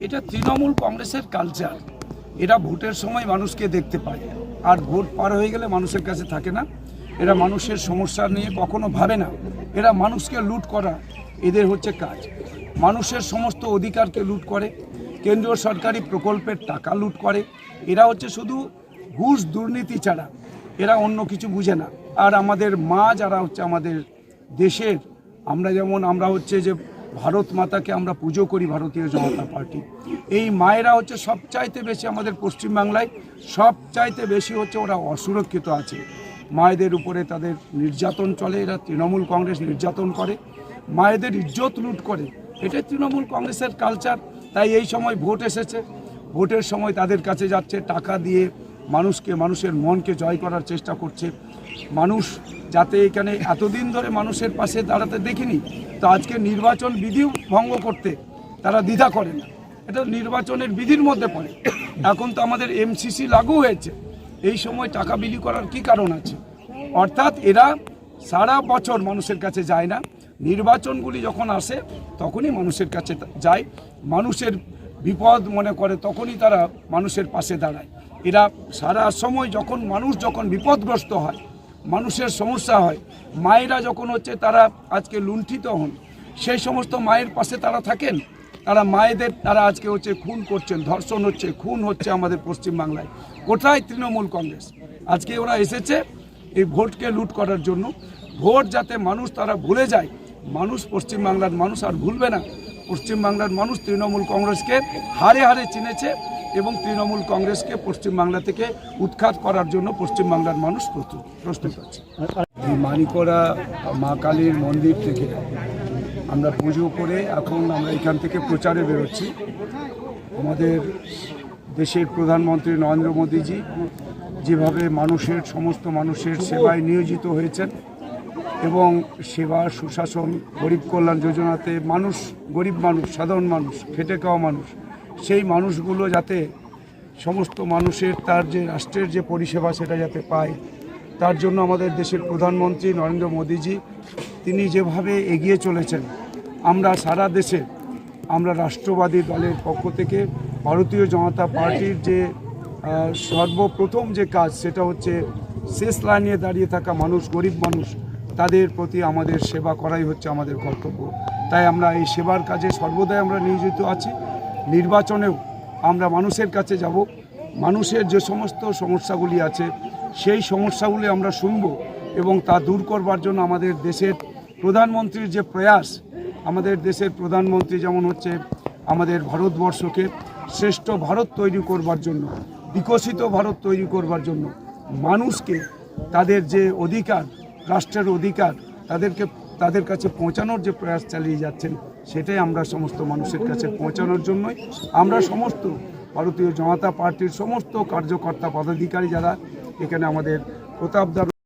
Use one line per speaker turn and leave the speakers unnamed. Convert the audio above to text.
এটা তৃণমূল কংগ্রেসের কালচার এরা ভোটের সময় মানুষকে দেখতে পায়। আর ভোট পার হয়ে গেলে মানুষের কাছে থাকে না। এরা মানুষের সমস্যা নিয়ে কখনো ভাবে না। এরা মানুষকে লুট করা এদের হচ্ছে কাজ। মানুষের সমস্ত অধিকারকে লুট করে। কেন্দ্রীয় সরকারি প্রকল্পের টাকা লুট করে। এরা হচ্ছে শুধু ঘুষ দুর্নীতি ছাড়া। এরা অন্য কিছু বুঝে না। আর আমাদের মা যারা হচ্ছে আমাদের দেশের, আমরা যেমন আমরা হচ্ছে যে ভারত মাতাকে আমরা পুজো করি ভারতীয় জনতা পার্টি। এই মায়েরা হচ্ছে সবচাইতে বেশি আমাদের পশ্চিমবাংলায়, সবচাইতে বেশি হচ্ছে ওরা অসুরক্ষিত আছে। মায়েদের উপরে তাদের নির্যাতন চলে, এরা তৃণমূল কংগ্রেস নির্যাতন করে। মায়েদের ইজ্জত লুট করে এটাই তৃণমূল কংগ্রেসের কালচার তাই এই সময় ভোট এসেছে, ভোটের সময় তাদের কাছে যাচ্ছে, টাকা দিয়ে মানুষকে, মানুষের মনকে জয় করার চেষ্টা করছে। মানুষ যাতে এখানে এতদিন ধরে মানুষের পাশে দাঁড়াতে দেখিনি, তো আজকে নির্বাচন বিধি ভঙ্গ করতে তারা দ্বিধা করে না। এটা নির্বাচনের বিধির মধ্যে পড়ে। এখন তো আমাদের এমসিসি লাগু হয়েছে। এই সময় টাকা বিলি করার কি কারণ আছে? অর্থাৎ এরা সারা বছর মানুষের কাছে যায় না। নির্বাচনগুলি যখন আসে, তখনই মানুষের কাছে যায়। মানুষের বিপদ মনে করে, তখনই তারা মানুষের পাশে দাঁড়ায়। এরা সারা সময় যখন মানুষ যখন বিপদগ্রস্ত হয়, মানুষের সমস্যা হয়, মায়েরা যখন হচ্ছে তারা আজকে লুণ্ঠিত হন, সেই সমস্ত মায়ের পাশে তারা থাকেন। তারা মায়েদের, তারা আজকে হচ্ছে খুন করছেন, ধর্ষণ হচ্ছে, খুন হচ্ছে আমাদের পশ্চিমবাংলায়। কোথায় তৃণমূল কংগ্রেস? আজকে ওরা এসেছে এই ভোটকে লুট করার জন্য। ভোট যাতে মানুষ তারা ভুলে যায়, মানুষ পশ্চিমবাংলার মানুষ আর ভুলবে না। পশ্চিমবাংলার মানুষ তৃণমূল কংগ্রেসকে হারে হারে চিনেছে এবং তৃণমূল কংগ্রেসকে পশ্চিমবাংলা থেকে উৎখাত করার জন্য পশ্চিমবাংলার মানুষ প্রস্তুত প্রস্তুত আছে মানিকরা মা কালীর মন্দির থেকে আমরা পুজো করে এখন আমরা এখান থেকে প্রচারে বেরোচ্ছি। আমাদের দেশের প্রধানমন্ত্রী নরেন্দ্র মোদীজি যেভাবে মানুষের, সমস্ত মানুষের সেবায় নিয়োজিত হয়েছেন এবং সেবা, সুশাসন, গরিব কল্যাণ যোজনাতে মানুষ, গরিব মানুষ, সাধারণ মানুষ, খেটে খাওয়া মানুষ, সেই মানুষগুলো যাতে সমস্ত মানুষের তার যে রাষ্ট্রের যে পরিষেবা সেটা যাতে পায়, তার জন্য আমাদের দেশের প্রধানমন্ত্রী নরেন্দ্র মোদীজি, তিনি যেভাবে এগিয়ে চলেছেন, আমরা সারা দেশে, আমরা রাষ্ট্রবাদী দলের পক্ষ থেকে ভারতীয় জনতা পার্টির যে সর্বপ্রথম যে কাজ সেটা হচ্ছে শেষ লাইনে দাঁড়িয়ে থাকা মানুষ, গরিব মানুষ তাদের প্রতি আমাদের সেবা করাই হচ্ছে আমাদের কর্তব্য। তাই আমরা এই সেবার কাজে সর্বদাই আমরা নিয়োজিত আছি। নির্বাচনেও আমরা মানুষের কাছে যাব। মানুষের যে সমস্ত সমস্যাগুলি আছে, সেই সমস্যাগুলি আমরা শুনব এবং তা দূর করবার জন্য আমাদের দেশের প্রধানমন্ত্রীর যে প্রয়াস, আমাদের দেশের প্রধানমন্ত্রী যেমন হচ্ছে আমাদের ভারতবর্ষকে শ্রেষ্ঠ ভারত তৈরি করবার জন্য, বিকশিত ভারত তৈরি করবার জন্য, মানুষকে তাদের যে অধিকার রাষ্ট্রের অধিকার তাদেরকে, তাদের কাছে পৌঁছানোর যে প্রয়াস চালিয়ে যাচ্ছেন, সেটাই আমরা সমস্ত মানুষের কাছে পৌঁছানোর জন্যই আমরা সমস্ত ভারতীয় জনতা পার্টির সমস্ত কার্যকর্তা, পদাধিকারী যারা এখানে আমাদের প্রতাপদার